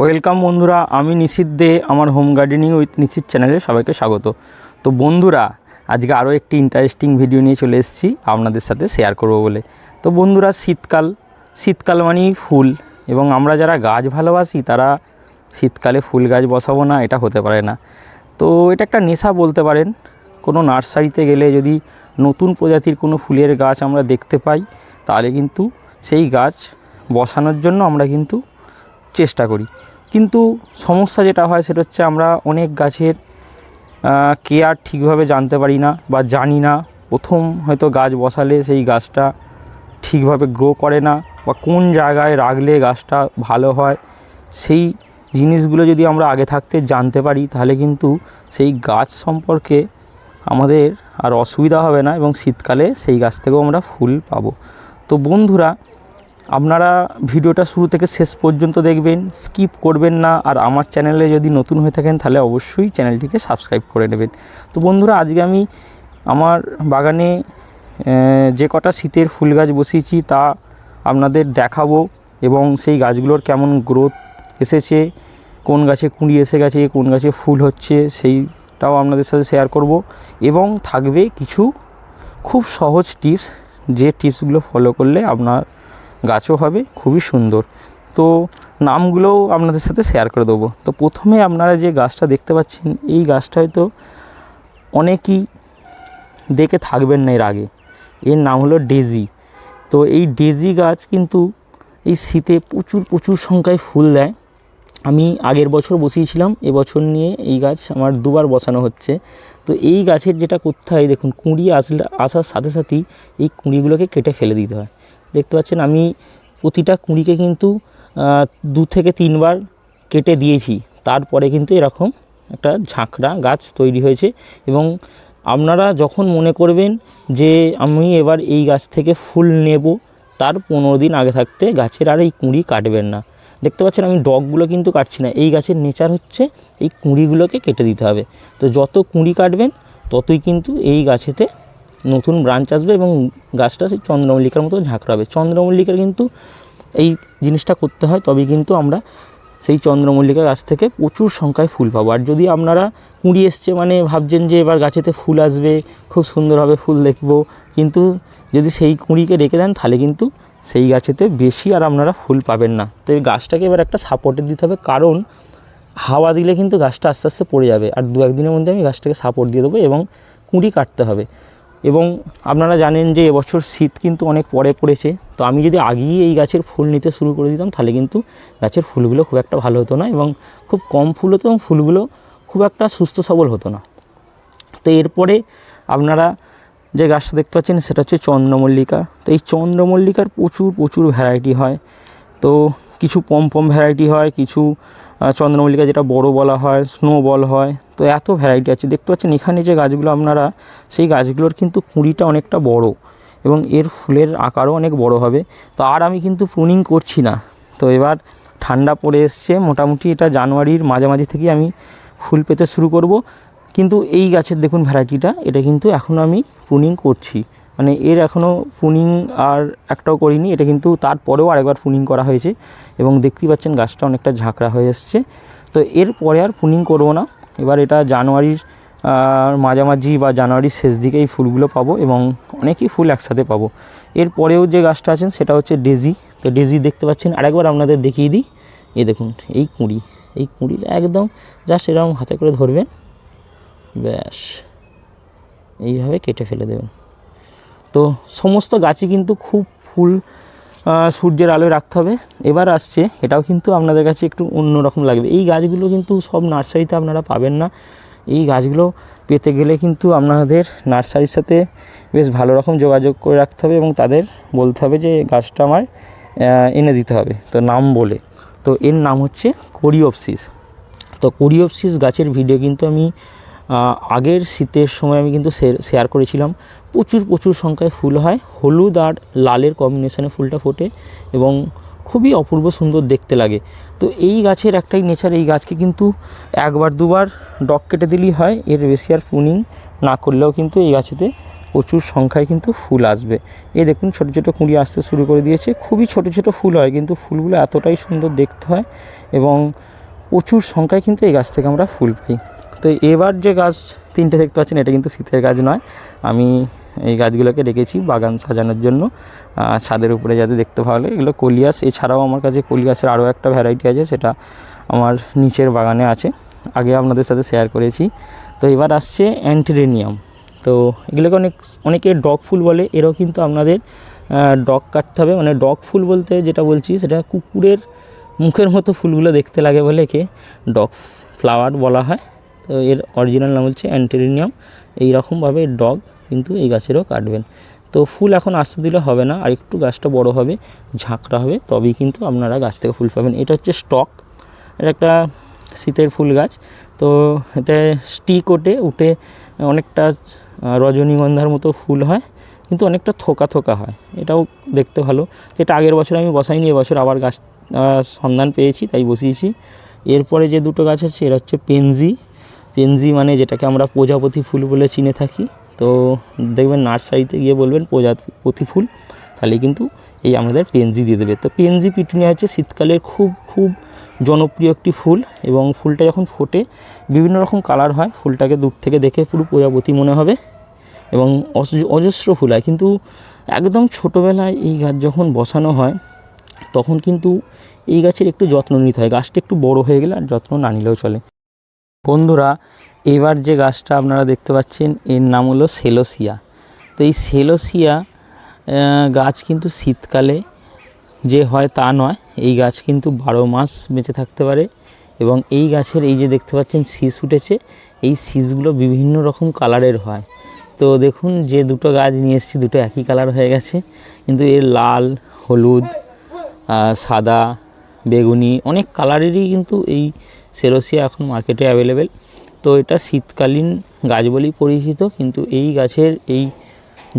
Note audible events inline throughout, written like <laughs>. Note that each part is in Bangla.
ওয়েলকাম বন্ধুরা, আমি নিশিত দে, আমার হোম গার্ডেনিং উইথ নিশিত চ্যানেলে সবাইকে স্বাগত। তো বন্ধুরা, আজকে আরও একটি ইন্টারেস্টিং ভিডিও নিয়ে চলে এসেছি, আপনাদের সাথে শেয়ার করব বলে। তো বন্ধুরা, শীতকাল শীতকাল মানেই ফুল, এবং আমরা যারা গাছ ভালোবাসি, তারা শীতকালে ফুল গাছ বসাবো না, এটা হতে পারে না। তো এটা একটা নেশা বলতে পারেন, কোনো নার্সারিতে গেলে যদি নতুন প্রজাতির কোনো ফুলের গাছ আমরা দেখতে পাই, তাহলে কিন্তু সেই গাছ বসানোর জন্য আমরা কিন্তু চেষ্টা করি। কিন্তু সমস্যা যেটা হয় সেটা হচ্ছে আমরা অনেক গাছের কেয়ার ঠিকভাবে জানতে পারি না বা জানি না প্রথম হয়তো গাছ বসালে সেই গাছটা ঠিকভাবে গ্রো করে না বা কোন জায়গায় রাখলে গাছটা ভালো হয়, সেই জিনিসগুলো যদি আমরা আগে থাকতে জানতে পারি তাহলে কিন্তু সেই গাছ সম্পর্কে আমাদের আর অসুবিধা হবে না এবং শীতকালে সেই গাছ থেকেও আমরা ফুল পাবো। তো বন্ধুরা আপনারা ভিডিওটা শুরু থেকে শেষ পর্যন্ত দেখবেন, স্কিপ করবেন না, আর আমার চ্যানেলে যদি নতুন হয়ে থাকেন তাহলে অবশ্যই চ্যানেলটিকে সাবস্ক্রাইব করে নেবেন। তো বন্ধুরা, আজকে আমি আমার বাগানে যে কটা শীতের ফুল গাছ বসিয়েছি তা আপনাদের দেখাবো এবং সেই গাছগুলোর কেমন গ্রোথ এসেছে, কোন গাছে কুঁড়ি এসে গেছে, কোন গাছে ফুল হচ্ছে সেইটাও আপনাদের সাথে শেয়ার করব এবং থাকবে কিছু খুব সহজ টিপস যে টিপসগুলো ফলো করলে আপনার গাছও হবে, খুবই সুন্দর। তো নামগুলোও আপনাদের সাথে শেয়ার করে দেবো। তো প্রথমে আপনারা যে গাছটা দেখতে পাচ্ছেন, এই গাছটা হয়তো অনেকেই দেখে থাকবেন না এর আগে। এর নাম হলো ডেজি তো এই ডেজি গাছ কিন্তু এই শীতে প্রচুর প্রচুর সংখ্যায় ফুল দেয়। আমি আগের বছর বসিয়েছিলাম, এবছর নিয়ে এই গাছ আমার দুবার বসানো হচ্ছে। তো এই গাছের যেটা করতে হয় দেখুন, কুঁড়ি আসলে আসার সাথে সাথেই এই কুঁড়িগুলোকে কেটে ফেলে দিতে হয়। দেখতে পাচ্ছেন, আমি প্রতিটা কুঁড়িকে কিন্তু দু থেকে তিনবার কেটে দিয়েছি। তারপরে কিন্তু এরকম একটা ঝাঁকড়া গাছ তৈরি হয়েছে এবং আপনারা যখন মনে করবেন যে আমি এবার এই গাছ থেকে ফুল নেব, তার পনেরো দিন আগে থাকতে গাছের আর এই কুঁড়ি কাটবেন না। দেখতে পাচ্ছেন, আমি ডগগুলো কিন্তু কাটছি না। এই গাছের নেচার হচ্ছে, এই কুঁড়িগুলোকে কেটে দিতে হবে। তো যত কুঁড়ি কাটবেন, ততই কিন্তু এই গাছেতে নতুন ব্রাঞ্চ আসবে এবং গাছটা সেই চন্দ্রমল্লিকার মতো ঝাঁকড়াবে। চন্দ্রমল্লিকার কিন্তু এই জিনিসটা করতে হয়, তবেই কিন্তু আমরা সেই চন্দ্রমল্লিকা গাছ থেকে প্রচুর সংখ্যায় ফুল পাবো। আর যদি আপনারা কুঁড়ি এসছে মানে ভাবছেন যে এবার গাছেতে ফুল আসবে, খুব সুন্দরভাবে ফুল দেখব, কিন্তু যদি সেই কুঁড়িকে রেখে দেন, তাহলে কিন্তু সেই গাছেতে বেশি আর আপনারা ফুল পাবেন না। তো এই গাছটাকে এবার একটা সাপোর্টে দিতে হবে, কারণ হাওয়া দিলে কিন্তু গাছটা আস্তে আস্তে পড়ে যাবে। আর দু একদিনের মধ্যে আমি গাছটাকে সাপোর্ট দিয়ে দেবো এবং কুঁড়ি কাটতে হবে। এবং আপনারা জানেন যে এবছর শীত কিন্তু অনেক পরে পড়েছে, তো আমি যদি আগেই এই গাছের ফুল নিতে শুরু করে দিতাম, তাহলে কিন্তু গাছের ফুলগুলো খুব একটা ভালো হতো না এবং খুব কম ফুল হতো এবং ফুলগুলো খুব একটা সুস্থ সবল হতো না। তো এরপরে আপনারা যে গাছটা দেখতে পাচ্ছেন, সেটা হচ্ছে চন্দ্রমল্লিকা। তো এই চন্দ্রমল্লিকার প্রচুর প্রচুর ভ্যারাইটি হয়। তো কিছু পম পম ভ্যারাইটি হয়, কিছু চন্দ্রমল্লিকা যেটা বড় বলা হয় স্নো বল হয়, তো এত ভ্যারাইটি আছে। দেখতে পাচ্ছেন এখানে যে গাছগুলো আপনারা, সেই গাছগুলোর কিন্তু কুঁড়িটা অনেকটা বড় এবং এর ফুলের আকারও অনেক বড় হবে। তো আর আমি কিন্তু প্রুনিং করছি না। তো এবার ঠান্ডা পড়ে এসছে। মোটামুটি এটা জানুয়ারির মাঝামাঝি থেকে আমি ফুল পেতে শুরু করব। কিন্তু এই গাছের দেখুন ভ্যারাইটিটা, এটা কিন্তু এখনও আমি প্রুনিং করছি। মানে এর এখনও প্রুনিং আর একটাও করিনি, এটা কিন্তু তারপরেও আরেকবার প্রুনিং করা হয়েছে এবং দেখতেই পাচ্ছেন গাছটা অনেকটা ঝাঁকড়া হয়ে এসছে। তো এরপরে আর প্রুনিং করব না, এবার এটা জানুয়ারির মাঝামাঝি বা জানুয়ারির শেষ দিকে এই ফুলগুলো পাবো এবং অনেকই ফুল একসাথে পাবো। এরপরেও যে গাছটা আছেন সেটা হচ্ছে ডেজি তো ডেজি দেখতে পাচ্ছেন, আরেকবার আপনাদের দেখিয়ে দিই। এই দেখুন, এই কুঁড়ি, এই কুঁড়িটা একদম জাস্ট এরকম হাতে করে ধরবেন। ব্যাস। এইভাবে কেটে ফেলে দেবেন। তো সমস্ত গাছই কিন্তু খুব ফুল সূর্যের আলোয় রাখতে হবে। এবার আসছে, এটাও কিন্তু আপনাদের কাছে একটু অন্যরকম লাগবে। এই গাছগুলো কিন্তু সব নার্সারিতে আপনারা পাবেন না। এই গাছগুলো পেতে গেলে কিন্তু আপনাদের নার্সারির সাথে বেশ ভালো রকম যোগাযোগ করে রাখতে হবে এবং তাদের বলতে হবে যে, গাছটা আমার এনে দিতে হবে। তো নাম বলে। তো এর নাম হচ্ছে কোরিওপসিস। তো কোরিওপসিস গাছের ভিডিও কিন্তু আমি আগের শীতের সময় আমি কিন্তু শেয়ার করেছিলাম। প্রচুর প্রচুর সংখ্যায় ফুল হয়। হলুদ আর লালের কম্বিনেশানে ফুলটা ফোটে এবং খুবই অপূর্ব সুন্দর দেখতে লাগে। তো এই গাছের একটাই নেচার এই গাছকে কিন্তু একবার, দুবার ডগ কেটে দিলেই হয়। এর বেশি আর পুনিং না করলেও কিন্তু এই গাছেতে প্রচুর সংখ্যায় কিন্তু ফুল আসবে। এই দেখুন, ছোটো ছোটো কুঁড়ি আসতে শুরু করে দিয়েছে। খুবই ছোটো ছোটো ফুল হয়, কিন্তু ফুলগুলো এতটাই সুন্দর দেখতে হয় এবং প্রচুর সংখ্যায় কিন্তু এই গাছ থেকে আমরা ফুল পাই। তো এবার যে গাছ তিনটে দেখতে পাচ্ছেন, এটা কিন্তু শীতের গাছ নয়। আমি এই গাছগুলোকে রেখেছি বাগান সাজানোর জন্য। ছাদের উপরে যাতে দেখতে ভালো লাগে। এগুলো কলিয়াস। এছাড়াও আমার কাছে কলিয়াসের আরও একটা ভ্যারাইটি আছে, সেটা আমার নিচের বাগানে আছে। আগে আপনাদের সাথে শেয়ার করেছি। তো এবার আসছে অ্যান্টিরেনিয়াম তো এগুলোকে অনেক, অনেকে ডগ ফুল বলে, এরও কিন্তু আপনাদের ডগ কাটতে হবে। মানে ডগ ফুল বলতে যেটা বলছি, সেটা কুকুরের মুখের মতো ফুলগুলো দেখতে লাগে বলে একে ডগ ফ্লাওয়ার বলা হয়। এর অরিজিনাল নাম হচ্ছে অ্যান্টেরিনিয়াম এইরকমভাবে ডগ কিন্তু এই গাছেরও কাটবেন। তো ফুল এখন আসতে দিলে হবে না, আর একটু গাছটা বড় হবে, ঝাঁকড়া হবে, তবেই কিন্তু আপনারা গাছ থেকে ফুল পাবেন। এটা হচ্ছে স্টক এটা একটা শীতের ফুল গাছ। তো এতে স্টিক ওঠে উঠে অনেকটা রজনীগন্ধার মতো ফুল হয়, কিন্তু অনেকটা থোকা থোকা হয়। এটাও দেখতে ভালো। যেটা আগের বছর আমি বসাইনি, এবছর আবার গাছ সন্ধান পেয়েছি, তাই বসিয়েছি। এরপরে যে দুটো গাছ আছে, এরা হচ্ছে পেনজি পেনজি মানে যেটাকে আমরা প্রজাপতি ফুল বলে চিনে থাকি, তো দেখবেন নার্সারিতে গিয়ে বলবেন প্রজাপতি ফুল, তাহলে কিন্তু এই আমাদের পেনজি দিয়ে দেবে। তো পেনজি পিটুনিয়া হচ্ছে শীতকালের খুব খুব জনপ্রিয় একটি ফুল এবং ফুলটা যখন ফোটে, বিভিন্ন রকম কালার হয়, ফুলটাকে দূর থেকে দেখে পুরো প্রজাপতি মনে হবে এবং অজস্র ফুল হয়। কিন্তু একদম ছোটোবেলায় এই গাছ যখন বসানো হয়, তখন কিন্তু এই গাছের একটু যত্ন নিতে হয়। গাছটা একটু বড় হয়ে গেলে আর যত্ন না নিলেও চলে। বন্ধুরা, এবার যে গাছটা আপনারা দেখতে পাচ্ছেন, এর নাম হলো সেলোসিয়া। তো এই সেলোসিয়া গাছ কিন্তু শীতকালে যে হয় তা নয়, এই গাছ কিন্তু বারো মাস বেঁচে থাকতে পারে এবং এই গাছের এই যে দেখতে পাচ্ছেন, শীষ উঠেছে, এই শীষগুলো বিভিন্ন রকম কালারের হয়। তো দেখুন, যে দুটো গাছ নিয়ে এসেছি, দুটো একই কালার হয়ে গেছে, কিন্তু এর লাল, হলুদ সাদা, বেগুনি, অনেক কালারেরই কিন্তু এই সেরোসিয়া এখন মার্কেটে অ্যাভেলেবেল তো এটা শীতকালীন গাছ বলেই পরিচিত, কিন্তু এই গাছের এই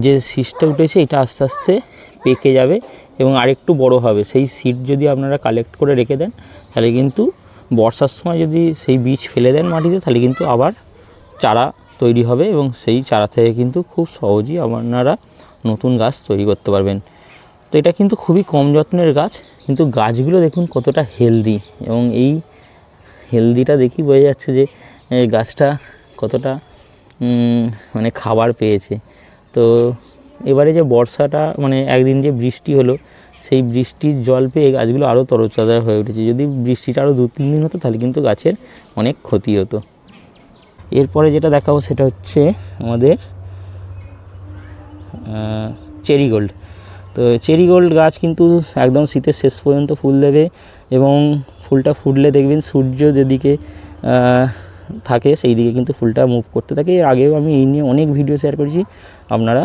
যে শীষটা উঠেছে, এটা আস্তে আস্তে পেকে যাবে এবং আরেকটু বড় হবে। সেই সিড যদি আপনারা কালেক্ট করে রেখে দেন, তাহলে কিন্তু বর্ষার সময় যদি সেই বীজ ফেলে দেন মাটিতে, তাহলে কিন্তু আবার চারা তৈরি হবে এবং সেই চারা থেকে কিন্তু খুব সহজেই আপনারা নতুন গাছ তৈরি করতে পারবেন। তো এটা কিন্তু খুবই কম যত্নের গাছ, কিন্তু গাছগুলো দেখুন কতটা হেলদি এবং এই হেলদিটা দেখি বোঝা যাচ্ছে যে গাছটা কতটা মানে খাবার পেয়েছে। তো এবারে যে বর্ষাটা মানে একদিন যে বৃষ্টি হলো, সেই বৃষ্টির জল পেয়ে গাছগুলো আরও তরতাজা হয়ে উঠেছে। যদি বৃষ্টিটা আরও দু তিন দিন হতো, তাহলে কিন্তু গাছের অনেক ক্ষতি হতো। এরপরে যেটা দেখাবো, সেটা হচ্ছে আমাদের চেরি গোল্ড তো চেরি গোল্ড গাছ কিন্তু একদম শীতের শেষ পর্যন্ত ফুল দেবে এবং ফুলটা ফুটলে দেখবেন সূর্য যেদিকে থাকে সেই দিকে কিন্তু ফুলটা মুভ করতে থাকে। এর আগেও আমি এই নিয়ে অনেক ভিডিও শেয়ার করেছি। আপনারা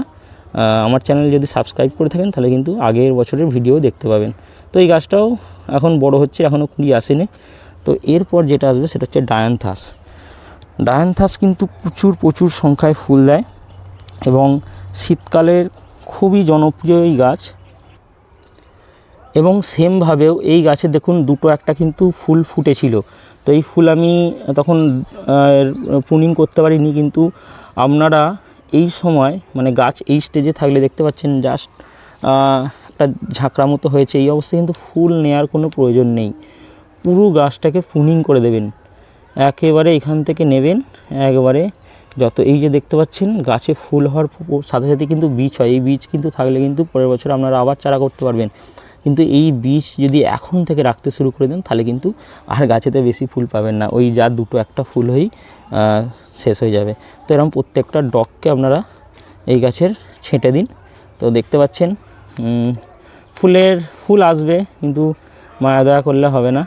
আমার চ্যানেল যদি সাবস্ক্রাইব করে থাকেন, তাহলে কিন্তু আগের বছরের ভিডিও দেখতে পাবেন। তো এই গাছটাও এখন বড় হচ্ছে এখনও কুড়ি আসেনি। তো এরপর যেটা আসবে সেটা হচ্ছে ডায়ানথাস। ডায়ানথাস কিন্তু প্রচুর প্রচুর সংখ্যায় ফুল দেয় এবং শীতকালের খুবই জনপ্রিয় এই গাছ। এবং সেমভাবেও এই গাছে দেখুন দুটো একটা কিন্তু ফুল ফুটেছিল। তো এই ফুল আমি তখন পুনিং করতে পারিনি কিন্তু আপনারা এই সময় মানে গাছ এই স্টেজে থাকলে দেখতে পাচ্ছেন জাস্ট একটা ঝাঁকড়া মতো হয়েছে। এই অবস্থায় কিন্তু ফুল নেওয়ার কোনো প্রয়োজন নেই। পুরো গাছটাকে পুনিং করে দেবেন। একেবারে এখান থেকে নেবেন, একবারে যত এই যে দেখতে পাচ্ছেন গাছে ফুল হওয়ার সাথে সাথে কিন্তু বীজ হয়। এই বীজ কিন্তু থাকলে কিন্তু পরের বছর আপনারা আবার চারা করতে পারবেন। কিন্তু এই বীজ যদি এখন থেকে রাখতে শুরু করে দেন, তাহলে কিন্তু আর গাছেতে বেশি ফুল পাবেন না। ওই যা দুটো একটা ফুল হয়েই শেষ হয়ে যাবে। তো এরকম প্রত্যেকটা ডগকে আপনারা এই গাছের ছেঁটে দিন। তো দেখতে পাচ্ছেন ফুলের, ফুল আসবে, কিন্তু মায়া দয়া করলে হবে না।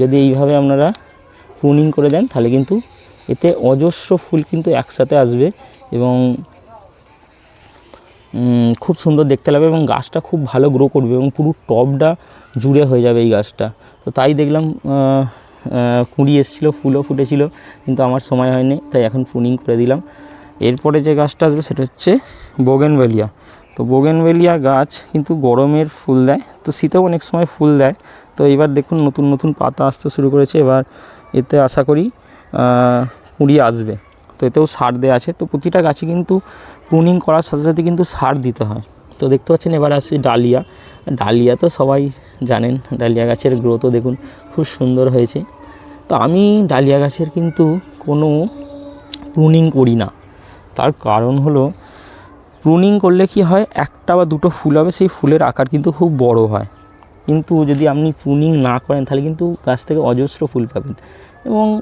যদি এইভাবে আপনারা প্রুনিং করে দেন, তাহলে কিন্তু এতে অজস্র ফুল কিন্তু একসাথে আসবে এবং খুব সুন্দর দেখতে লাগবে এবং গাছটা খুব ভালো গ্রো করবে এবং পুরো টবটা জুড়ে হয়ে যাবে এই গাছটা। তো তাই দেখলাম কুঁড়ি এসেছিল, ফুলও ফুটেছিল, কিন্তু আমার সময় হয়নি, তাই এখন প্রুনিং করে দিলাম। এরপরে যে গাছটা আসবে সেটা হচ্ছে বোগেনভেলিয়া তো বোগেনভেলিয়া গাছ কিন্তু গরমের ফুল দেয়, তো শীতেও অনেক সময় ফুল দেয়। তো এবার দেখুন, নতুন নতুন পাতা আসতে শুরু করেছে, এবার এতে আশা করি কুঁড়ি আসবে। তো এতেও সার দেওয়া আছে, তো প্রতিটা গাছে কিন্তু প্রুনিং করার সাথে সাথে কিন্তু সার দিতে হয়। তো দেখতে পাচ্ছেন এবার আসছে ডালিয়া। ডালিয়া তো সবাই জানেন, ডালিয়া গাছের গ্রোথও দেখুন খুব সুন্দর হয়েছে। তো আমি ডালিয়া গাছের কিন্তু কোনো প্রুনিং করি না। তার কারণ হলো প্রুনিং করলে কি হয়, একটা বা দুটো ফুল হবে, সেই ফুলের আকার কিন্তু খুব বড় হয়। কিন্তু যদি আপনি প্রুনিং না করেন, তাহলে কিন্তু গাছ থেকে অজস্র ফুল পাবেন। এবং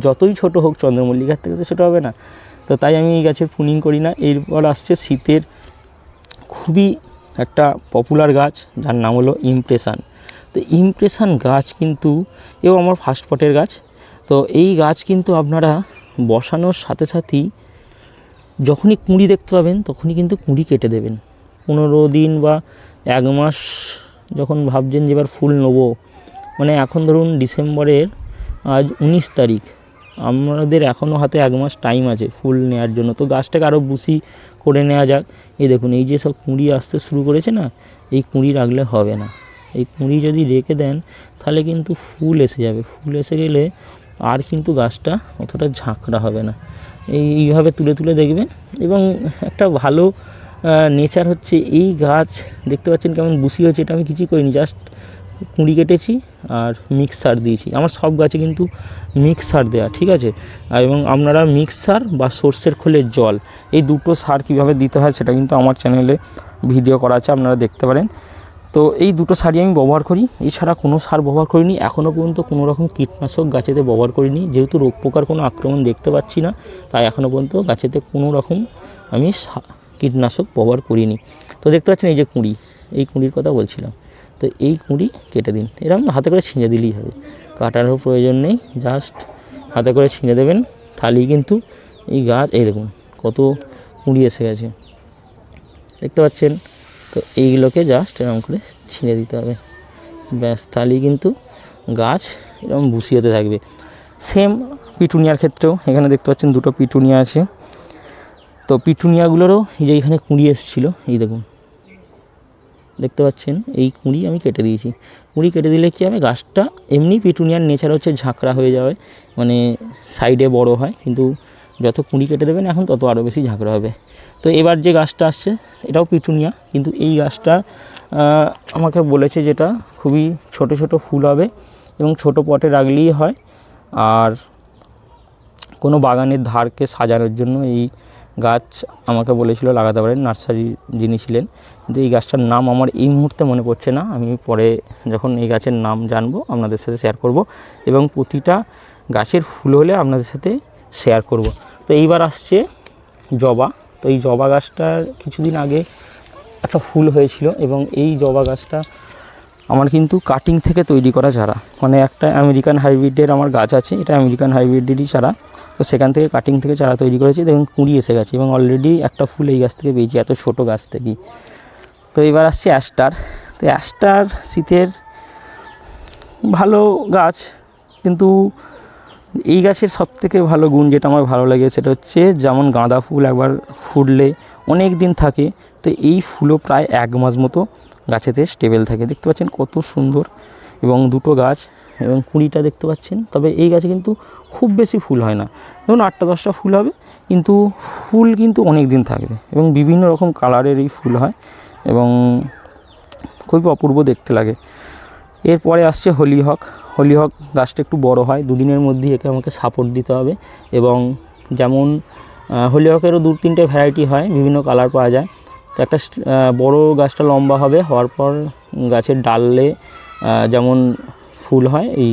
যতই ছোট হোক চন্দ্রমল্লিকার থেকে তো ছোটো হবে না। তো তাই আমি এই গাছের প্রুনিং করি না। এরপর আসছে শীতের খুবই একটা পপুলার গাছ, যার নাম হলো ইমপ্রেশান। তো ইমপ্রেশান গাছ কিন্তু এও আমার ফার্স্ট পটের গাছ। তো এই গাছ কিন্তু আপনারা বসানোর সাথে সাথেই যখনই কুঁড়ি দেখতে পাবেন, তখনই কিন্তু কুঁড়ি কেটে দেবেন। পনেরো দিন বা এক মাস যখন ভাবছেন যে এবার ফুল নেব মানে এখন ধরুন ডিসেম্বরের আজ উনিশ তারিখ। আমাদের এখনও হাতে এক মাস টাইম আছে, ফুল নেওয়ার জন্য। তো গাছটাকে আরও বুসি করে নেওয়া যাক। এই দেখুন, এই যে সব কুঁড়ি আসতে শুরু করেছে না, এই কুঁড়ি রাখলে হবে না। এই কুঁড়ি যদি রেখে দেন, তাহলে কিন্তু ফুল এসে যাবে। ফুল এসে গেলে আর কিন্তু গাছটা অতটা ঝাঁকড়া হবে না। এই, এইভাবে তুলে তুলে দেখবেন। এবং একটা ভালো নেচার হচ্ছে, এই গাছ দেখতে পাচ্ছেন কেমন বুসি হয়েছে, এটা আমি কিছুই করিনি জাস্ট কুঁড়ি কেটেছি আর মিক্স সার দিয়েছি। আমার সব গাছে কিন্তু মিক্স সার দেওয়া ঠিক আছে? এবং আপনারা মিক্স সার বা সর্ষের খোলের জল, এই দুটো সার কীভাবে দিতে হয় সেটা কিন্তু আমার চ্যানেলে ভিডিও করা আছে, আপনারা দেখতে পারেন। তো এই দুটো সারই আমি ব্যবহার করি। এছাড়া কোনো সার ব্যবহার করিনি, এখনও পর্যন্ত কোনো রকম কীটনাশক গাছেতে ব্যবহার করিনি। যেহেতু রোগ পোকার কোনো আক্রমণ দেখতে পাচ্ছি না, তাই এখনও পর্যন্ত গাছেতে কোনো রকম আমি কীটনাশক ব্যবহার করিনি। তো দেখতে পাচ্ছেন এই যে কুঁড়ি, এই কুঁড়ির কথা বলছিলাম। তো এই কুঁড়ি কেটে দিন। এরকম হাতে করে ছিঁড়ে দিলেই হবে। কাটারও প্রয়োজন নেই জাস্ট হাতে করে ছিঁড়ে দেবেন। তাহলেই কিন্তু এই গাছ, এই দেখুন, কত কুঁড়ি এসে গেছে। দেখতে পাচ্ছেন? তো এইগুলোকে জাস্ট এরকম করে ছিঁড়ে দিতে হবে। ব্যাস তাহলেই কিন্তু গাছ এরকম বুসি হতে থাকবে। সেম পিটুনিয়ার ক্ষেত্রেও এখানে দেখতে পাচ্ছেন দুটো পিটুনিয়া আছে। তো পিটুনিয়াগুলোরও এই যে এখানে কুঁড়ি এসেছিল, এই দেখুন। দেখতে পাচ্ছেন, এই কুঁড়ি আমি কেটে দিয়েছি। কুঁড়ি কেটে দিলে কী হবে? গাছটা এমনি পিটুনিয়ার নেচার হচ্ছে, ঝাঁকড়া হয়ে যাবে মানে সাইডে বড় হয়, কিন্তু যত কুঁড়ি কেটে দেবেন, এখন তত আরও বেশি ঝাঁকড়া হবে। তো এবার যে গাছটা আসছে, এটাও পিটুনিয়া, কিন্তু এই গাছটা আমাকে বলেছে যেটা খুবই ছোট ছোট ফুল হবে এবং ছোট পটে রাখলেই হয়। আর কোনো বাগানের ধারকে সাজানোর জন্য এই গাছ আমাকে বলেছিল লাগাতে পারেন, নার্সারি যিনি ছিলেন। কিন্তু এই গাছটার নাম আমার এই মুহূর্তে মনে পড়ছে না। আমি পরে যখন এই গাছের নাম জানব, আপনাদের সাথে শেয়ার করব এবং প্রতিটা গাছের ফুল হলে আপনাদের সাথে শেয়ার করব। তো এইবার আসছে জবা। তো এই জবা গাছটার কিছুদিন আগে একটা ফুল হয়েছিল এবং এই জবা গাছটা আমার কিন্তু কাটিং থেকে তৈরি করা চারা। মানে একটা আমেরিকান হাইব্রিডের আমার গাছ আছে, এটা আমেরিকান হাইব্রিডেরই চারা। তো সেখান থেকে কাটিং থেকে চারা তৈরি করেছি। দেখুন, কুঁড়ি এসে গেছে এবং অলরেডি একটা ফুল এই গাছ থেকে পেয়েছি, এত ছোটো গাছ থেকেই তো এবার আসছে অ্যাস্টার। তো অ্যাস্টার শীতের ভালো গাছ, কিন্তু এই গাছের সবথেকে ভালো গুণ যেটা আমার ভালো লাগে সেটা হচ্ছে যেমন গাঁদা ফুল একবার ফুটলে অনেক দিন থাকে, তো এই ফুলও প্রায় এক মাস মতো গাছেতে স্টেবেল থাকে। দেখতে পাচ্ছেন কত সুন্দর এবং দুটো গাছ এবং কুঁড়িটা দেখতে পাচ্ছেন। তবে এই গাছে কিন্তু খুব বেশি ফুল হয় না। ধরুন আটটা দশটা ফুল হবে, কিন্তু ফুল কিন্তু অনেক দিন থাকবে এবং বিভিন্ন রকম কালারের এই ফুল হয় এবং খুবই অপূর্ব দেখতে লাগে। এরপরে আসছে হলিহক। হলিহক গাছটা একটু বড় হয়, দুদিনের মধ্যেই একে আমাকে সাপোর্ট দিতে হবে এবং যেমন হলিহকেরও দু তিনটে ভ্যারাইটি হয়, বিভিন্ন কালার পাওয়া যায়। তো একটা বড় গাছটা লম্বা হবে, হওয়ার পর গাছের ডালে যেমন ফুল হয়, এই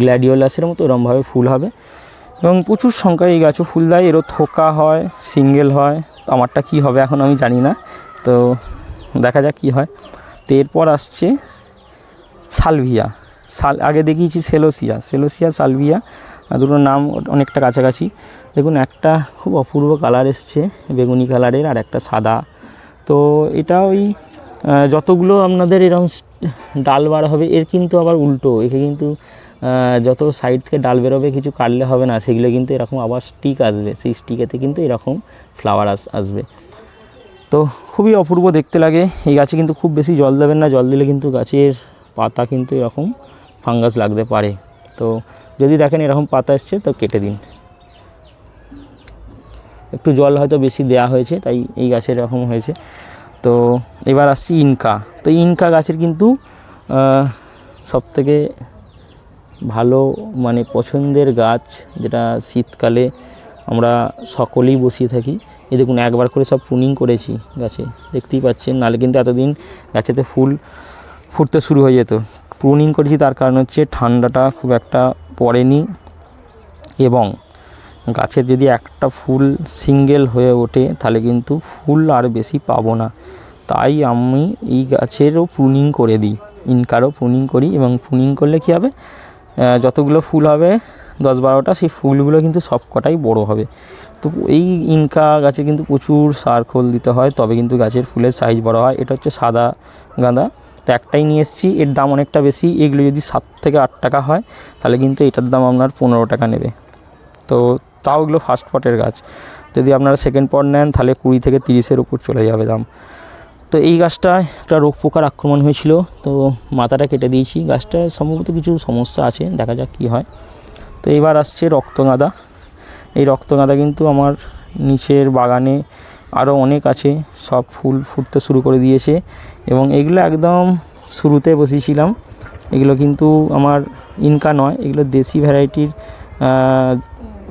গ্ল্যাডিওলাসের মতো এরমভাবে ফুল হবে। এবং প্রচুর সংখ্যায় এই গাছও ফুল দেয়। এরও থোকা হয়, সিঙ্গেল হয়। আমারটা কী হবে এখন আমি জানি না। তো দেখা যাক কী হয়। তো এরপর আসছে সালভিয়া। সাল, আগে দেখিয়েছি সেলোসিয়া। সেলোসিয়া, সালভিয়া দুটোর নাম অনেকটা কাছাকাছি। দেখুন, একটা খুব অপূর্ব কালার এসছে, বেগুনি কালারের, আর একটা সাদা। তো এটা ওই যতগুলো আপনাদের এরকম ডাল বার হবে, এর কিন্তু আবার উল্টো। একে কিন্তু যত সাইড থেকে ডাল বেরোবে, কিছু কাটলে হবে না। সেগুলো কিন্তু এরকম আবার স্টিক আসবে। সেই স্টিকেতে কিন্তু এরকম ফ্লাওয়ার আস আসবে। তো খুবই অপূর্ব দেখতে লাগে। এই গাছে কিন্তু খুব বেশি জল দেবেন না। জল দিলে কিন্তু গাছের পাতা কিন্তু এরকম ফাঙ্গাস লাগতে পারে। তো যদি দেখেন এরকম পাতা এসছে, তো কেটে দিন। একটু জল হয়তো বেশি দেয়া হয়েছে, তাই এই গাছের এরকম হয়েছে। তো এবার আসছি ইনকা। তো ইনকা গাছের কিন্তু সব থেকে ভালো মানে পছন্দের গাছ যেটা শীতকালে আমরা সকলেই বসিয়ে থাকি। এই দেখুন, একবার করে সব প্রুনিং করেছি গাছে, দেখতেই পাচ্ছেন। নাহলে কিন্তু এতদিন গাছেতে ফুল ফুটতে শুরু হয়ে যেত। প্রুনিং করেছি তার কারণ হচ্ছে ঠান্ডাটা খুব একটা পড়েনি এবং গাছের যদি একটা ফুল সিঙ্গেল হয়ে ওঠে, তাহলে কিন্তু ফুল আর বেশি পাবো না। তাই আমি এই গাছেরও প্রুনিং করে দিই, ইনকারও প্রুনিং করি এবং প্রুনিং করলে কী হবে? যতগুলো ফুল হবে, দশ বারোটা, সেই ফুলগুলো কিন্তু সব কটাই বড়ো হবে। তো এই ইনকা গাছে কিন্তু প্রচুর সার খোল দিতে হয়, তবে কিন্তু গাছের ফুলের সাইজ বড় হয়। এটা হচ্ছে সাদা গাঁদা। তো একটাই নিয়ে এসেছি, এর দাম অনেকটা বেশি। এগুলো যদি সাত থেকে আট টাকা হয়, তাহলে কিন্তু এটার দাম আপনার পনেরো টাকা নেবে। তো তাও এগুলো ফার্স্ট পটের গাছ। যদি আপনারা সেকেন্ড পট নেন, তাহলে কুড়ি থেকে তিরিশের উপর চলে যাবে দাম। তো এই গাছটায় একটা রোগ পোকার আক্রমণ হয়েছিল, তো মাথাটা কেটে দিয়েছি। গাছটায় সম্ভবত কিছু সমস্যা আছে, দেখা যাক কী হয়। তো এবার আসছে রক্তগাঁদা। এই রক্তগাঁদা কিন্তু আমার নিচের বাগানে আরও অনেক আছে, সব ফুল ফুটতে শুরু করে দিয়েছে। এবং এগুলো একদম শুরুতে বসিয়েছিলাম এগুলো কিন্তু আমার ইনকা নয়, এগুলো দেশি ভ্যারাইটির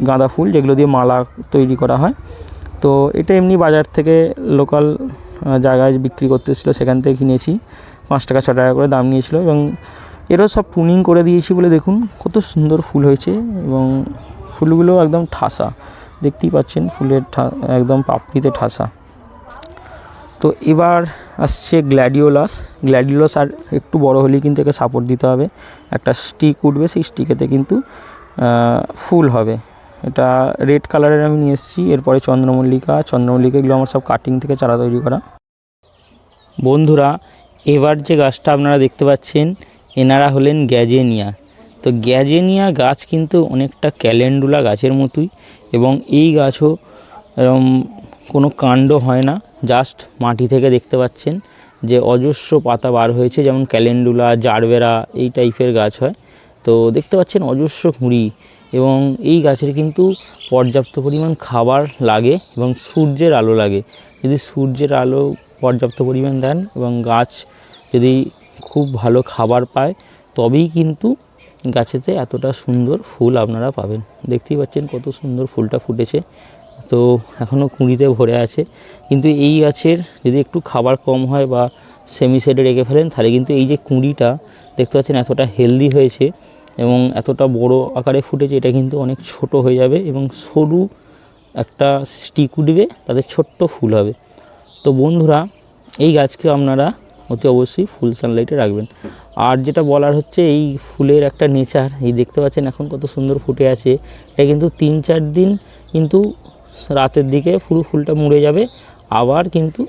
গাঁদা ফুল যেগুলো দিয়ে মালা তৈরি করা হয়। তো এটা এমনি বাজার থেকে লোকাল জায়গায় বিক্রি করতেছিল, সেখান থেকে কিনেছি। পাঁচ টাকা ছ টাকা করে দাম নিয়েছিল এবং এরও সব প্রুনিং করে দিয়েছি বলে দেখুন, কত সুন্দর ফুল হয়েছে এবং ফুলগুলো একদম ঠাসা। দেখতেই পাচ্ছেন, ফুলের একদম পাপড়িতে ঠাসা। তো এবার আসছে গ্ল্যাডিওলাস। গ্ল্যাডিওলাস আর একটু বড় হলেই কিন্তু একে সাপোর্ট দিতে হবে। একটা স্টিক উঠবে, সেই স্টিকেতে কিন্তু ফুল হবে। এটা রেড কালারের আমি নিয়ে এসেছি, এরপরে চন্দ্রমল্লিকা চন্দ্রমল্লিকা এগুলো আমার সব কাটিং থেকে চারা তৈরি করা। বন্ধুরা, এবার যে গাছটা আপনারা দেখতে পাচ্ছেন, এনারা হলেন গ্যাজেনিয়া। তো গ্যাজেনিয়া গাছ কিন্তু অনেকটা ক্যালেন্ডুলা গাছের মতোই এবং এই গাছও কোনো কাণ্ড হয় না জাস্ট মাটি থেকে দেখতে পাচ্ছেন যে অজস্র পাতা বার হয়েছে, যেমন ক্যালেন্ডুলা, জারবেরা, এই টাইপের গাছ হয়। তো দেখতে পাচ্ছেন অজস্র কুঁড়ি এবং এই গাছের কিন্তু পর্যাপ্ত পরিমাণ খাবার লাগে এবং সূর্যের আলো লাগে। যদি সূর্যের আলো পর্যাপ্ত পরিমাণ দেন এবং গাছ যদি খুব ভালো খাবার পায়, তবেই কিন্তু গাছেতে এতটা সুন্দর ফুল আপনারা পাবেন। দেখতেই পাচ্ছেন কত সুন্দর ফুলটা ফুটেছে। তো এখনও কুঁড়িতে ভরে আছে। কিন্তু এই গাছের যদি একটু খাবার কম হয় বা সেমি রেখে ফেলেন, তাহলে কিন্তু এই যে কুঁড়িটা, দেখতে পাচ্ছেন এতটা হেলদি হয়েছে। এবং এতটা বড় আকারে ফুটেছে, এটা কিন্তু অনেক ছোট হয়ে যাবে এবং সরু একটা স্টিক উঠবে তাতে ছোট্ট ফুল হবে। তো বন্ধুরা, এই গাছকে আপনারা অতি অবশ্যই ফুল সানলাইটে রাখবেন। আর যেটা বলার হচ্ছে, এই ফুলের একটা নেচার, এই দেখতে পাচ্ছেন এখন কত সুন্দর ফুটে আছে। এটা কিন্তু তিন চার দিন কিন্তু রাতের দিকে পুরো ফুলটা মুড়ে যাবে, আবার কিন্তু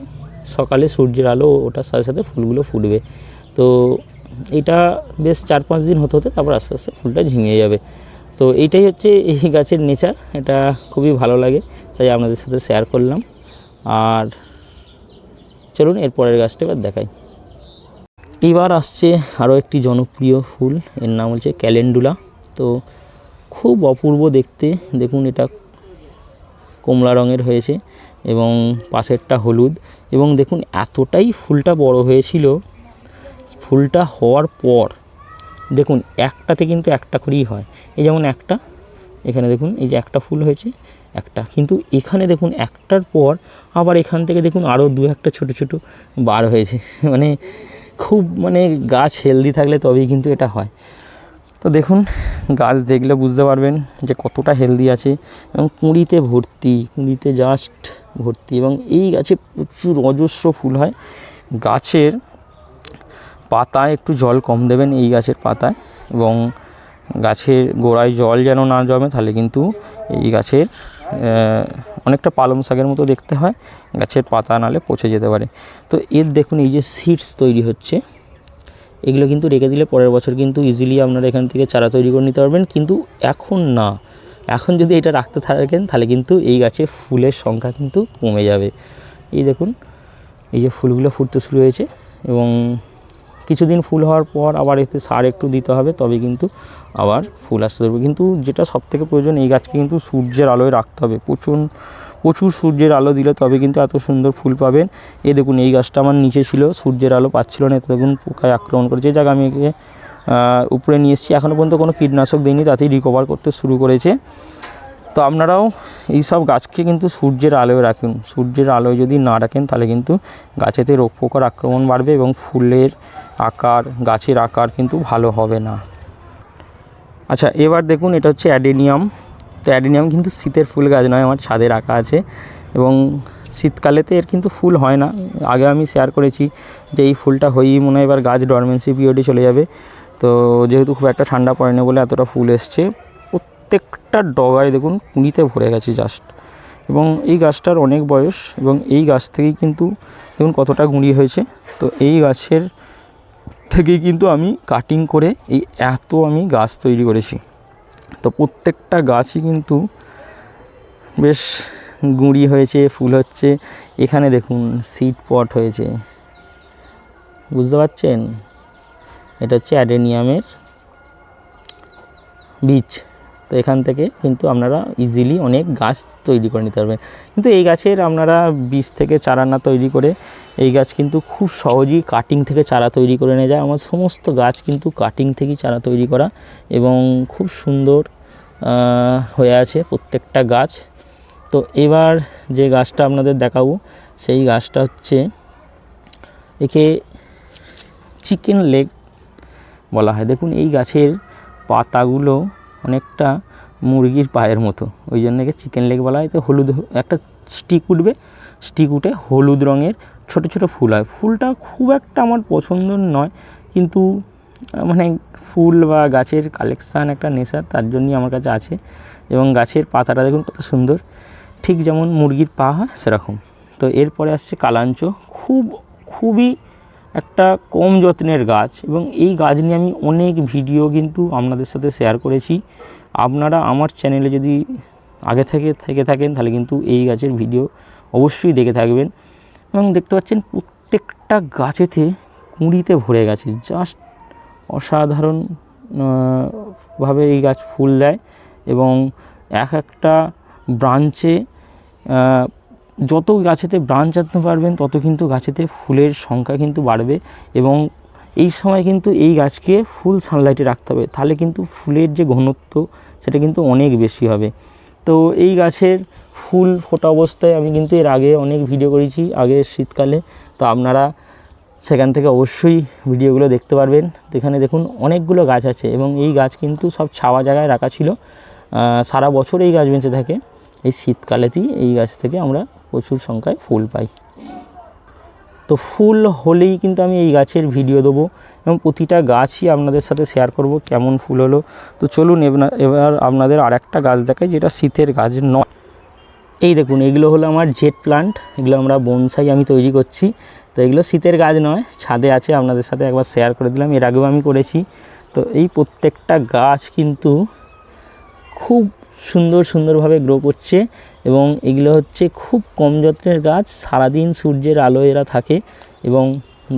সকালে সূর্যের আলো ওটার সাথে সাথে ফুলগুলো ফুটবে। তো এটা বেশ চার পাঁচ দিন হতে হতে তারপর আস্তে আস্তে ফুলটা ঝিঙে যাবে। তো এইটাই হচ্ছে এই গাছের নেচার, এটা খুবই ভালো লাগে, তাই আপনাদের সাথে শেয়ার করলাম। আর চলুন এরপরের গাছটা এবার দেখাই। এবার আসছে আরও একটি জনপ্রিয় ফুল, এর নাম হচ্ছে ক্যালেন্ডুলা। তো খুব অপূর্ব দেখতে, দেখুন এটা কমলা রঙের হয়েছে এবং পাশেরটা হলুদ। এবং দেখুন এতটাই ফুলটা বড় হয়েছিল ফুলটা হওয়ার পর, দেখুন একটাতে কিন্তু একটা করেই হয়। এই যেমন একটা, এখানে দেখুন এই যে একটা ফুল হয়েছে, একটা। কিন্তু এখানে দেখুন একটার পর আবার এখান থেকে দেখুন আরও দু একটা ছোট ছোট বার হয়েছে। <laughs> মানে খুব মানে গাছ হেলদি থাকলে তবেই কিন্তু এটা হয়। তো দেখুন, গাছ দেখলে বুঝতে পারবেন যে কতটা হেলদি আছে এবং কুঁড়িতে ভর্তি, কুঁড়িতে জাস্ট ভর্তি এবং এই গাছে প্রচুর অজস্র ফুল হয়। গাছের পাতায় একটু জল কম দেবেন এই গাছের পাতায় এবং গাছের গোড়ায় জল যেন না জমে তাহলে কিন্তু এই গাছের অনেকটা পালং শাকের মতো দেখতে হয়, গাছের পাতা নালে পচে যেতে পারে। তো এর দেখুন এই যে সিডস তৈরি হচ্ছে, এগুলো কিন্তু রেখে দিলে পরের বছর কিন্তু ইজিলি আপনারা এখান থেকে চারা তৈরি করে নিতে পারবেন। কিন্তু এখন না, এখন যদি এটা রাখতে থাকেন তাহলে কিন্তু এই গাছে ফুলের সংখ্যা কিন্তু কমে যাবে। এই দেখুন, এই যে ফুলগুলো ফুটতে শুরু হয়েছে এবং কিছুদিন ফুল হওয়ার পর আবার এতে সার একটু দিতে হবে, তবে কিন্তু আবার ফুল আসতে থাকবে। কিন্তু যেটা সব থেকে প্রয়োজন, এই গাছকে কিন্তু সূর্যের আলোয় রাখতে হবে। প্রচুর প্রচুর সূর্যের আলো দিলে তবে কিন্তু এত সুন্দর ফুল পাবেন। এ দেখুন, এই গাছটা আমার নিচে ছিল, সূর্যের আলো পাচ্ছিল না, এতে দেখুন পোকায় আক্রমণ করেছে যাক আমি উপরে নিয়ে এসেছি এখনও পর্যন্ত কোনো কীটনাশক দিইনি তাতেই রিকভার করতে শুরু করেছে। তো আপনারাও এই সব গাছকে কিন্তু সূর্যের আলোয় রাখুন। সূর্যের আলোয় যদি না রাখেন, তাহলে কিন্তু গাছেতে রোগ পোকার আক্রমণ বাড়বে এবং ফুলের আকার, গাছের আকার কিন্তু ভালো হবে না। আচ্ছা এবার দেখুন এটা হচ্ছে অ্যাডেনিয়াম। তো অ্যাডেনিয়াম কিন্তু শীতের ফুল গাছ নয়, আমার ছাদে রাখা আছে এবং শীতকালেতে এর কিন্তু ফুল হয় না। আগে আমি শেয়ার করেছি যে এই ফুলটা হয়েই মনে হয় এবার গাছ ডরমেন্সি পিরিয়ডে চলে যাবে। তো যেহেতু খুব একটা ঠান্ডা পড়ে না বলে এতটা ফুল এসছে প্রত্যেকটা ডগায় দেখুন কুঁড়িতে ভরে গেছে জাস্ট এবং এই গাছটার অনেক বয়স এবং এই গাছ থেকেই কিন্তু দেখুন কতটা গুঁড়ি হয়েছে। তো এই গাছের থেকেই কিন্তু আমি কাটিং করে এই এত আমি গাছ তৈরি করেছি। তো প্রত্যেকটা গাছই কিন্তু বেশ গুঁড়ি হয়েছে, ফুল হচ্ছে। এখানে দেখুন সিড পট হয়েছে। বুঝতে পারছেন? এটা হচ্ছে অ্যাডেনিয়ামের বীজ। তো এখান থেকে কিন্তু আপনারা ইজিলি অনেক গাছ তৈরি করে নিতে পারবেন। কিন্তু এই গাছের আপনারা বীজ থেকে চারা না তৈরি করে এই গাছ কিন্তু খুব সহজেই কাটিং থেকে চারা তৈরি করে নিয়ে যায়। আমার সমস্ত গাছ কিন্তু কাটিং থেকেই চারা তৈরি করা এবং খুব সুন্দর হয়ে আছে প্রত্যেকটা গাছ। তো এবার যে গাছটা আপনাদের দেখাবো, সেই গাছটা হচ্ছে একে চিকেন লেগ বলা হয়। দেখুন, এই গাছের পাতাগুলো অনেকটা মুরগির পায়ের মতো। ওই জন্য একে চিকেন লেগ বলা হয়। তো হলুদ, একটা স্টিক উঠবে। স্টিক উঠে হলুদ রঙের ছোট ছোট ফুল হয়। ফুলটা খুব একটা আমার পছন্দ নয়। কিন্তু মানে ফুল বা গাছের কালেকশান একটা নেশা, তার জন্যই আমার কাছে আছে। এবং গাছের পাতাটা দেখুন কত সুন্দর। ঠিক যেমন মুরগির পা হয় সেরকম। তো এরপরে আসছে কালাঞ্চ। খুব, খুবই একটা কম যত্নের গাছ এবং এই গাছ নিয়ে আমি অনেক ভিডিও কিন্তু আপনাদের সাথে শেয়ার করেছি। আপনারা আমার চ্যানেলে যদি আগে থেকে থেকে থাকেন তাহলে কিন্তু এই গাছের ভিডিও অবশ্যই দেখে থাকবেন। এবং দেখতে পাচ্ছেন প্রত্যেকটা গাছেতে কুঁড়িতে ভরে গেছে। জাস্ট অসাধারণ ভাবে এই গাছ ফুল দেয় এবং এক একটা ব্রাঞ্চে যত গাছেতে ব্রাঞ্চ আনতে পারবেন, তত কিন্তু গাছেতে ফুলের সংখ্যা কিন্তু বাড়বে এবং এই সময় কিন্তু এই গাছকে ফুল সানলাইটে রাখতে হবে। তাহলে কিন্তু ফুলের যে ঘনত্ব, সেটা কিন্তু অনেক বেশি হবে। তো এই গাছের ফুল ফোটা অবস্থায় আমি কিন্তু এর আগে অনেক ভিডিও করেছি আগে শীতকালে। তো আপনারা সেখান থেকে অবশ্যই ভিডিওগুলো দেখতে পারবেন। এখানে দেখুন অনেকগুলো গাছ আছে এবং এই গাছ কিন্তু সব ছাওয়া জায়গায় রাখা ছিল। সারা বছর এই গাছ বেঁচে থাকে। এই শীতকালেতেই এই গাছ থেকে আমরা প্রচুর সংখ্যায় ফুল পাই। তো ফুল হলেই কিন্তু আমি এই গাছের ভিডিও দেবো এবং প্রতিটা গাছই আপনাদের সাথে শেয়ার করব কেমন ফুল হলো। তো চলুন এবার আপনাদের আরেকটা গাছ দেখাই, যেটা শীতের গাছ নয়। এই দেখুন, এগুলো হলো আমার জেট প্লান্ট এগুলো আমরা বনসাই আমি তৈরি করছি। তো এগুলো শীতের গাছ নয়, ছাদে আছে, আপনাদের সাথে একবার শেয়ার করে দিলাম, এর আগেও আমি করেছি। তো এই প্রত্যেকটা গাছ কিন্তু খুব সুন্দর সুন্দরভাবে গ্রো করছে। এবং এগুলো হচ্ছে খুব কম যত্নের গাছ, সারাদিন সূর্যের আলো এরা থাকে এবং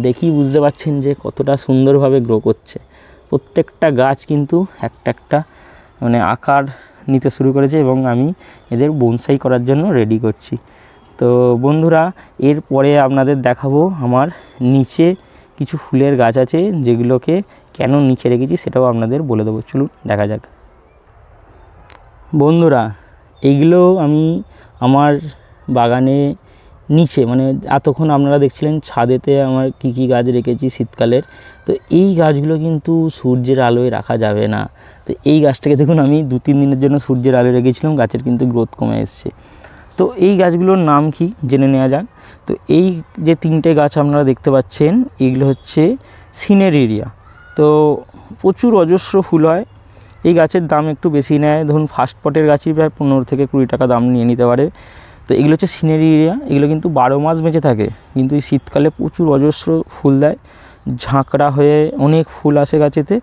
দেখি বুঝতে পারছেন যে কতটা সুন্দরভাবে গ্রো করছে। প্রত্যেকটা গাছ কিন্তু একটা একটা মানে আকার নিতে শুরু করেছে এবং আমি এদের বনসাই করার জন্য রেডি করছি। তো বন্ধুরা, এরপরে আপনাদের দেখাবো আমার নিচে কিছু ফুলের গাছ আছে যেগুলোকে কেন নিচে রেখেছি সেটাও আপনাদের বলে দেবো। চলুন, দেখা যাক। বন্ধুরা এইগুলো আমি আমার বাগানে নিচে মানে এতক্ষণ আপনারা দেখছিলেন ছাদেতে আমার কী কী গাছ রেখেছি শীতকালের, তো এই গাছগুলো কিন্তু সূর্যের আলোয় রাখা যাবে না। তো এই গাছটাকে দেখুন, আমি দু তিন দিনের জন্য সূর্যের আলোয় রেখেছিলাম, গাছের কিন্তু গ্রোথ কমে এসছে। তো এই গাছগুলোর নাম কি জেনে নেওয়া যাক। তো এই যে তিনটে গাছ আপনারা দেখতে পাচ্ছেন এইগুলো হচ্ছে সিনেরিয়া তো প্রচুর অজস্র ফুল হয় এই গাছের দাম একটু বেশি নেয়। ধরুন ফার্স্ট পটের গাছই প্রায় পনেরো থেকে কুড়ি টাকা দাম নিয়ে নিতে পারে। তো এগুলো হচ্ছে সিনারি এরিয়া এগুলো কিন্তু বারো মাস বেঁচে থাকে। কিন্তু এই শীতকালে প্রচুর অজস্র ফুল দেয়। ঝাঁকড়া হয়ে অনেক ফুল আসে গাছেতে।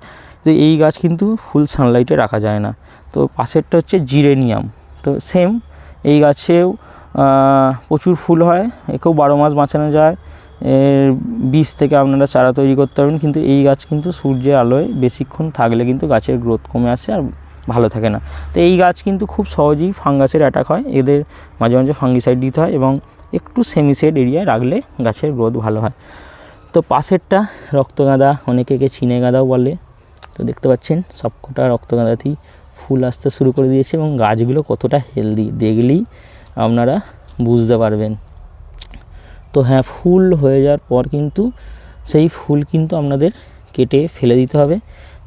তো এই গাছ কিন্তু ফুল সানলাইটে রাখা যায় না। তো পাশেরটা হচ্ছে জিরেনিয়াম তো সেম এই গাছেও প্রচুর ফুল হয়। একেও বারো মাস বাঁচানো যায়। এর বীজ থেকে আপনারা চারা তৈরি করতে পারবেন, কিন্তু এই গাছ কিন্তু সূর্যের আলোয় বেশিক্ষণ থাকলে কিন্তু গাছের গ্রোথ কমে আসে আর ভালো থাকে না। তো এই গাছ কিন্তু খুব সহজেই ফাঙ্গাসের অ্যাটাক হয়, এদের মাঝে মাঝে ফাঙ্গিসাইড দিতে হয় এবং একটু সেমিসেড এরিয়ায় রাখলে গাছের গ্রোথ ভালো হয়। তো পাশেরটা রক্তগাঁদা, অনেকে একে চিনে গাঁদাও বলে, তো দেখতে পাচ্ছেন সবকটা রক্তগাঁদাতেই ফুল আসতে শুরু করে দিয়েছে এবং গাছগুলো কতটা হেলদি দেখলেই আপনারা বুঝতে পারবেন। তো হ্যাঁ ফুল হয়ে যাওয়ার পর কিন্তু সেই ফুল কিন্তু আপনাদের কেটে ফেলে দিতে হবে।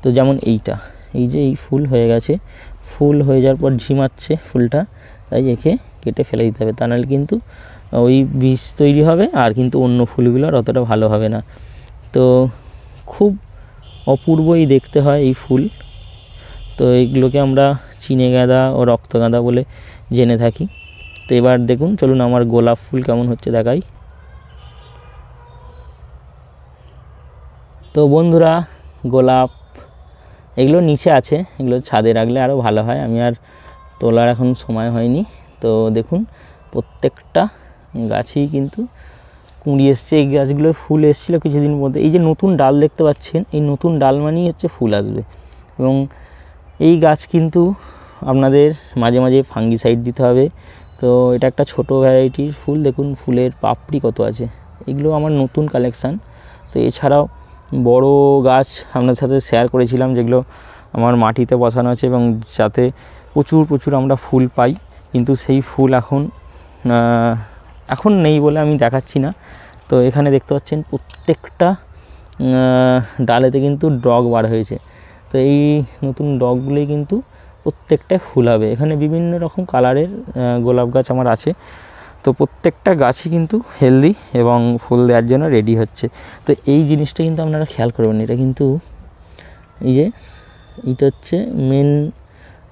তো যেমন এইটা, এই যে এই ফুল হয়ে গেছে, ফুল হয়ে যাওয়ার পর ঝিমাচ্ছে ফুলটা, তাই একে কেটে ফেলে দিতে হবে। তা নাহলে কিন্তু ওই বীজ তৈরি হবে আর কিন্তু অন্য ফুলগুলো আর অতটা ভালো হবে না। তো খুব অপূর্বই দেখতে হয় এই ফুল। তো এইগুলোকে আমরা চিনে গাঁদা ও রক্ত গাঁদা বলে জেনে থাকি। তো এবার দেখুন, চলুন আমার গোলাপ ফুল কেমন হচ্ছে দেখাই। তো বন্ধুরা, গোলাপ, এগুলো নিচে আছে, এগুলো ছাদে রাখলে আরও ভালো হয়। আমি আর তোলার এখন সময় হয়নি। তো দেখুন, প্রত্যেকটা গাছেই কিন্তু কুঁড়ি এসছে। এই গাছগুলো ফুল এসেছিল কিছুদিন মধ্যে। এই যে নতুন ডাল দেখতে পাচ্ছেন, এই নতুন ডাল মানেই হচ্ছে ফুল আসবে। এবং এই গাছ কিন্তু আপনাদের মাঝে মাঝে ফাঙ্গিসাইড দিতে হবে। তো এটা একটা ছোট ভ্যারাইটির ফুল। দেখুন, ফুলের পাপড়ি কত আছে। এগুলো আমার নতুন কালেকশান। তো এছাড়াও বড় গাছ আপনাদের সাথে শেয়ার করেছিলাম, যেগুলো আমার মাটিতে বসানো আছে এবং যাতে প্রচুর প্রচুর আমরা ফুল পাই। কিন্তু সেই ফুল এখন এখন নেই বলে আমি দেখাচ্ছি না। তো এখানে দেখতে পাচ্ছেন প্রত্যেকটা ডালেতে কিন্তু ডগ বার হয়েছে। তো এই নতুন ডগগুলোই কিন্তু প্রত্যেকটায় ফুল হবে। এখানে বিভিন্ন রকম কালারের গোলাপ গাছ আমার আছে। তো প্রত্যেকটা গাছই কিন্তু হেলদি এবং ফুল দেওয়ার জন্য রেডি হচ্ছে। তো এই জিনিসটা কিন্তু আপনারা খেয়াল করবেন, এটা কিন্তু এই যে, এটা হচ্ছে মেন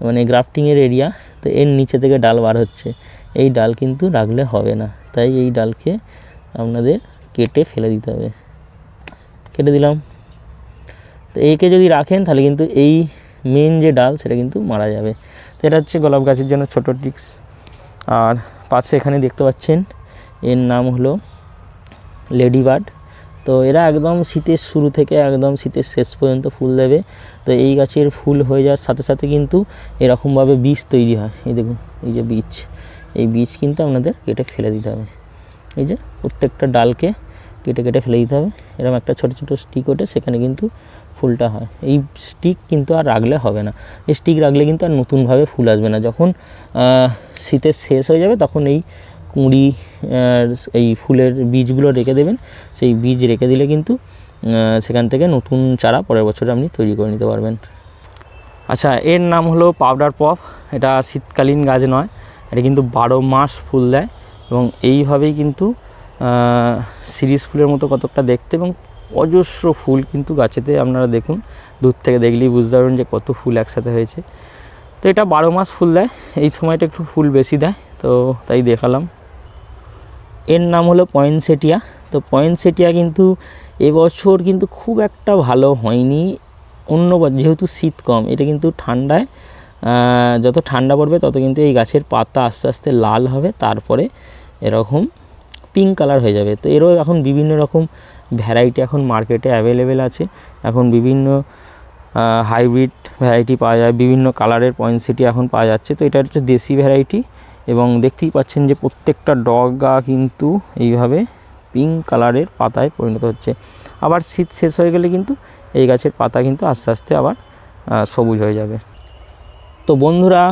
মানে গ্রাফটিংয়ের এরিয়া তো এর নিচে থেকে ডাল বার হচ্ছে। এই ডাল কিন্তু রাখলে হবে না, তাই এই ডালকে আপনাদের কেটে ফেলে দিতে হবে। কেটে দিলাম। তো একে যদি রাখেন, তাহলে কিন্তু এই মেন যে ডাল, সেটা কিন্তু মারা যাবে। তো এটা হচ্ছে গোলাপ গাছের জন্য ছোটো ট্রিক্স আর পাশে এখানে দেখতে পাচ্ছেন, এর নাম হলো লেডি বার্ড তো এরা একদম শীতের শুরু থেকে একদম শীতের শেষ পর্যন্ত ফুল দেবে। তো এই গাছের ফুল হয়ে যাওয়ার সাথে সাথে কিন্তু এরকমভাবে বীজ তৈরি হয়। এই দেখুন, এই যে বীজ, এই বীজ কিন্তু আপনাদের কেটে ফেলে দিতে হবে। এই যে প্রত্যেকটা ডালকে কেটে কেটে ফেলে দিতে হবে। এরকম একটা ছোটো ছোটো স্টিক ওঠে, সেখানে কিন্তু ফুলটা হয়। এই স্টিক কিন্তু আর রাখলে হবে না। এই স্টিক রাখলে কিন্তু আর নতুনভাবে ফুল আসবে না। যখন শীতের শেষ হয়ে যাবে তখন এই কুঁড়ি এই ফুলের বীজগুলো রেখে দেবেন। সেই বীজ রেখে দিলে কিন্তু সেখান থেকে নতুন চারা পরের বছর আপনি তৈরি করে নিতে পারবেন। আচ্ছা এর নাম হলো পাউডার পপ এটা শীতকালীন গাছ নয়। এটা কিন্তু বারো মাস ফুল দেয় এবং এইভাবেই কিন্তু সিরিজ ফুলের মতো কতকটা দেখতে এবং অজস্র ফুল কিন্তু গাছেতে আপনারা দেখুন, দূর থেকে দেখলেই বুঝতে পারবেন যে কত ফুল একসাথে হয়েছে। তো এটা বারো মাস ফুল দেয়, এই সময়টা একটু ফুল বেশি দেয়, তো তাই দেখালাম। এর নাম হলো পয়েন্টসেটিয়া, তো পয়েন্টসেটিয়া কিন্তু এবছর কিন্তু খুব একটা ভালো হয়নি। অন্য যেহেতু শীত কম, এটা কিন্তু ঠান্ডায় যত ঠান্ডা পড়বে তত কিন্তু এই গাছের পাতা আস্তে আস্তে লাল হবে, তারপরে এরকম পিঙ্ক কালার হয়ে যাবে। তো এরও এখন বিভিন্ন রকম ভ্যারাইটি এখন মার্কেটে অ্যাভেলেবেল আছে। এখন বিভিন্ন হাইব্রিড ভ্যারাইটি পাওয়া যায়, বিভিন্ন কালারের পয়েন্টসিটি এখন পাওয়া যাচ্ছে। তো এটা হচ্ছে দেশি ভ্যারাইটি এবং দেখতেই পাচ্ছেন যে প্রত্যেকটা ডগা কিন্তু এইভাবে পিঙ্ক কালারের পাতায় পরিণত হচ্ছে। আবার শীত শেষ হয়ে গেলে কিন্তু এই গাছের পাতা কিন্তু আস্তে আস্তে আবার সবুজ হয়ে যাবে। তো বন্ধুরা,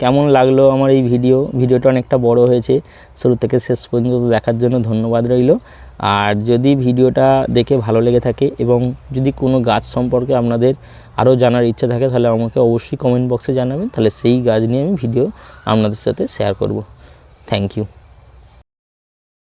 কেমন লাগল আমার এই ভিডিও? ভিডিওটা অনেকটা বড় হয়েছে। শুরু থেকে শেষ পর্যন্ত দেখার জন্য ধন্যবাদ রইল। আর যদি ভিডিওটা দেখে ভালো লেগে থাকে এবং যদি কোনো গাছ সম্পর্কে আপনাদের আরও জানার ইচ্ছা থাকে, তাহলে আমাকে অবশ্যই কমেন্ট বক্সে জানাবেন। তাহলে সেই গাছ নিয়ে আমি ভিডিও আপনাদের সাথে শেয়ার করব। Thank you